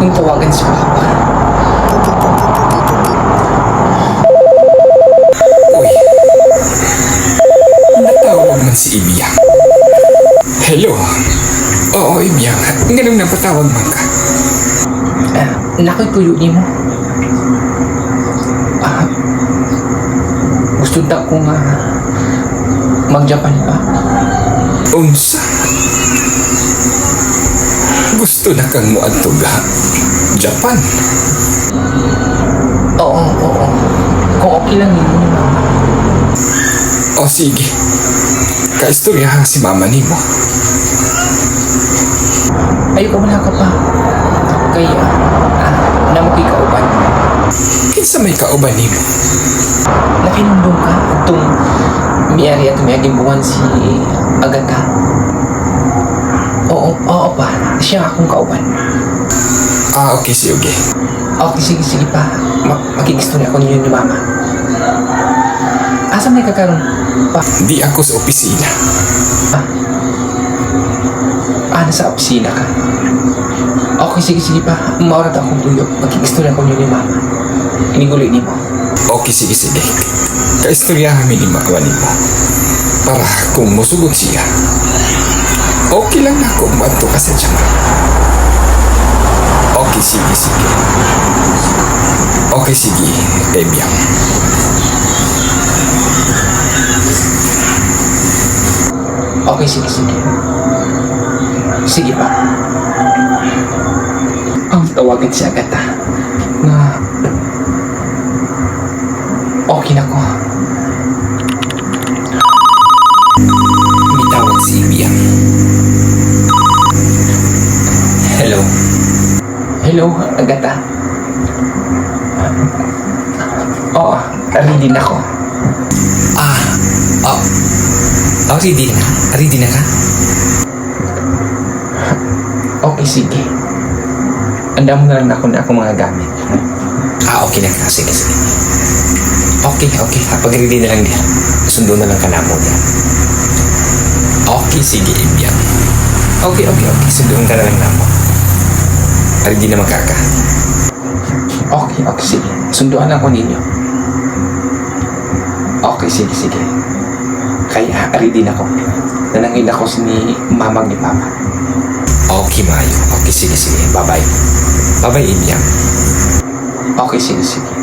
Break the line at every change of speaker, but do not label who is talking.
akong tawagan si Papa.
Uy. Natawag man si Ibiyang. Hello. Oo, Ibiyang. Ganun na patawag man ka.
Ah, nakoy puyo ni mo. Ah, gusto ta ko nga mag-Japan pa.
Unsa? Gusto na kang muadtog ha? Japan.
Oo, oo. Kung okay lang yun.
O sige. Kaistoryahan si mama ni mo.
Ayoko wala ka pa. Kaya, ah, namukoy ka uban.
Kinsa may kauban ni mo.
Nakinundong ka itong miyari at may si Agata. Oo, oo pa. Siya akong kauban.
Ah, okay, sige.
Okay, sige, sige pa. Ma makikisto na ako ninyo ni Mama. Asa may kakaroon? Pa,
Di ako sa opisina.
ah, nasa opisina ka. Okay, sige, sige pa. Maurat akong tuyo. Makikisto na ako ninyo ni Mama. Iniguloy ni mo.
Okay, sige, sige. Kaistoryahan mi ni makawan ni mo. Para kung musugot siya, okay lang na kung maadto ka sa Japan. Okay, sige, sige. Okay, sige, Ebyang.
Okay, sige, sige. Sige pa. Ang tawagan si Agata Hello, Agata. Oo, ready na ako.
Ah, oh. Oh, ready na. Ready na ka?
Okay, sige. Anda mo na lang ako na ako mga gamit.
Ah, okay na ka. Sige, sige. Okay, okay. Pag ready na lang diyan. Sundo na lang ka na mo diyan. Okay, sige, Ebyang. Okay, okay, okay. Sunduan ka na lang na mo. Ready na magkaka.
Okay, okay, sige. Sunduan ako ninyo. Okay, sige, sige. Kaya, ready na ako. Nanangin ako si ni mamag ni Papa.
Okay, Mayo. Okay, sige, sige. Bye-bye. Bye-bye, Ebyang.
Okay, sige, sige.